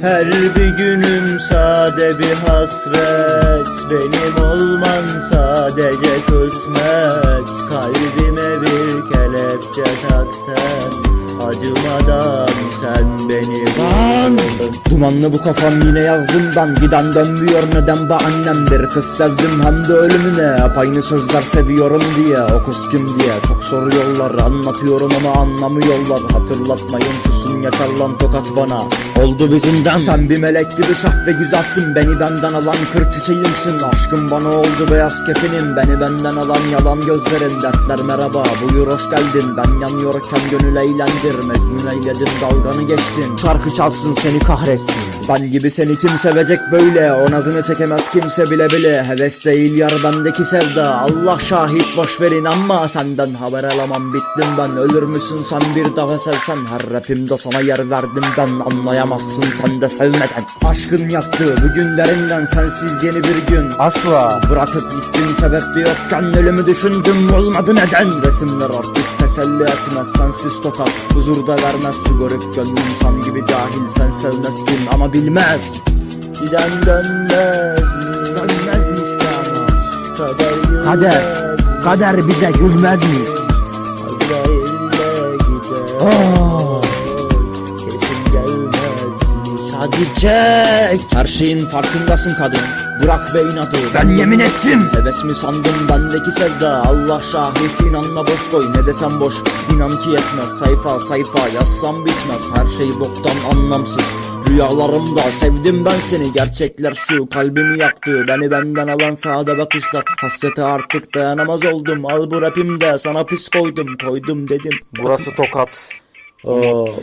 Her bir günüm sade bir hasret. Benim olman sadece kısmet. Kalbime bir kelepçe taktın. Acımadan sen beni Lan! Dumanlı bu kafam yine yazdım ben. Giden dönmüyor neden bu annemdir Kız sevdim hem de ölümüne. Hep aynı sözler seviyorum diye O kız kim diye. Çok soruyorlar Anlatıyorum ama anlamıyorlar. Hatırlatmayın susun yeter lan tokat bana Oldu bizimden Sen bir melek gibi saf ve güzelsin. Beni benden alan kır çiçeğimsin. Aşkın bana oldu beyaz kefinim Beni benden alan yalan gözlerin. Dertler merhaba buyur hoş geldin. Ben yanıyorken gönül eğlendir. Mecnun eyledin dalganı geçtin. Şarkı çalsın seni kahretsin. Ben gibi seni kim sevecek böyle? O nazını çekemez kimse bile bile. Heves değil yar bendeki sevda. Allah şahit boş verin ama Senden haber alamam. Bittim ben Ölür müsün sen? Bir daha sevsen Her rapimde sana yer verdim ben Anlayamazsın sen de sevmeden. Aşkın yaktı bugünlerinden Sensiz yeni bir gün. Asla. Bırakıp gittin sebep de yokken ölümü düşündüm olmadı neden? Resimler artık teselli etmez sensiz tokat. Huzurda vermez şu garip gönlüm san gibi cahil sen sevmezsin ama bilmez. Giden dönmez mi? Dönmezmiş kader Kader gülmez Kader, kader bize gülmez mi? Azrail'le gider. Oh. Hadi çek. Her şeyin farkındasın kadın. Bırak be inadı Ben yemin ettim. Heves mi sandın bendeki sevda? Allah şahit inanma boş koy. Ne desem boş. İnan ki yetmez. Sayfa sayfa yazsam bitmez. Her şey boktan anlamsız. Rüyalarımda sevdim ben seni. Gerçekler şu kalbimi yaktı. Beni benden alan sağda bakışlar. Hasrete artık dayanamaz oldum. Al bu rapimde. Sana pis koydum. Koydum dedim. Burası tokat. Of